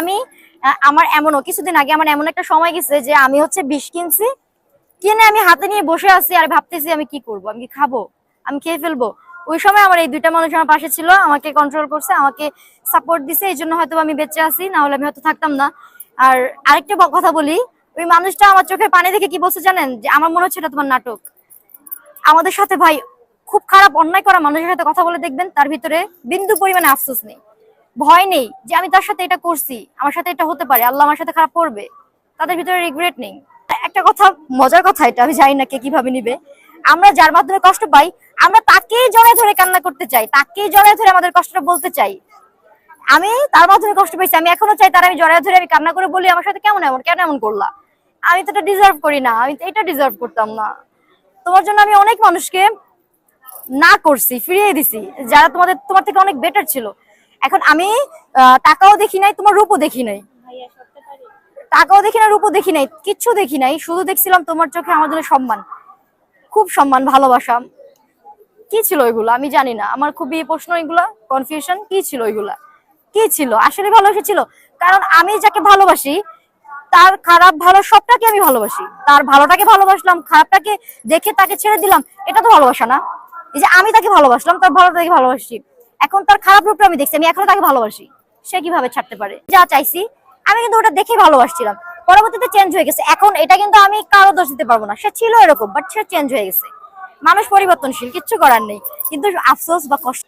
আমি আমার এমনও, কিছুদিন আগে আমার এমন একটা সময় গেছে যে আমি হচ্ছে বিষ কিনছি, কিনে আমি হাতে নিয়ে বসে আছি আর ভাবতেছি আমি কি করব, আমি কি খাব, আমি খেয়ে ফেলব। ওই সময় আমার এই দুইটা মানুষ আমার পাশে ছিল, আমাকে কন্ট্রোল করছে, আমাকে সাপোর্ট দিছে, এই জন্য হয়তো আমি বেঁচে আছি, না হলে আমি হয়তো থাকতাম না। আর আরেকটা কথা বলি, ওই মানুষটা আমার চোখে পানি দেখে কি বলছে জানেন? যে আমার মনে হচ্ছে এটা তোমার নাটক। আমাদের সাথে ভাই খুব খারাপ অন্যায় করা মানুষের সাথে কথা বলে দেখবেন, তার ভিতরে বিন্দু পরিমাণে আফসোস নেই। ভয় নেই যে আমি তার সাথে এটা করছি, আমার সাথে এটা হতে পারে, আল্লাহ আমার সাথে খারাপ করবে, তাদের ভিতরে রিগ্রেট নেই। একটা কথা, মজার কথা এটা, আমি জানি না কে কীভাবে নিবে। আমরা যার মাধ্যমে কষ্ট পাই, আমরা তাকেই জড়ায় ধরে কান্না করতে চাই, তাকেই জড়ায় ধরে আমাদের কষ্টটা বলতে চাই। আমি তার মাধ্যমে কষ্ট পাইছি আমি এখনও চাই তার আমি জড়ায় ধরে আমি কান্না করে বলি, আমার সাথে কেমন এমন, কেন এমন করলা? আমি তো এটা ডিজার্ভ করি না, আমি এটা ডিজার্ভ করতাম না। তোমার জন্য আমি অনেক মানুষকে না করছি, ফিরিয়ে দিছি, যারা তোমাদের, তোমার থেকে অনেক বেটার ছিল। এখন আমি টাকাও দেখি নাই তোমার রূপও দেখি নাই। টাকাও দেখি না রূপও দেখি নাই কিচ্ছু দেখি নাই শুধু দেখছিলাম তোমার চোখে আমার জন্য সম্মান। খুব সম্মান ভালোবাসা। কি ছিল ওইগুলো? আমি জানি না। আমার খুবই প্রশ্ন এগুলা কনফিউশন কি ছিল ওইগুলা? কি ছিল? আসলে ভালোবাসা ছিল কারণ আমি যাকে ভালোবাসি তার খারাপ ভালো সবটাকে আমি ভালোবাসি। তার ভালোটাকে ভালোবাসলাম খারাপটাকে দেখে তাকে ছেড়ে দিলাম এটা তো ভালোবাসা না। এই যে আমি তাকে ভালোবাসলাম তার ভালোটাকে ভালোবাসি। এখন তার খারাপ রূপটা আমি দেখছি, আমি এখনও তাকে ভালোবাসি। সে কীভাবে ছাড়তে পারে? যা চাইছি, আমি কিন্তু ওটা দেখে ভালোবাসছিলাম। পরবর্তীতে চেঞ্জ হয়ে গেছে। এখন এটা কিন্তু আমি কারও দোষ দিতে পারব না। সে ছিল এরকম বাট সে চেঞ্জ হয়ে গেছে। মানুষ পরিবর্তনশীল, কিচ্ছু করার নেই। কিন্তু আফসোস বা কষ্ট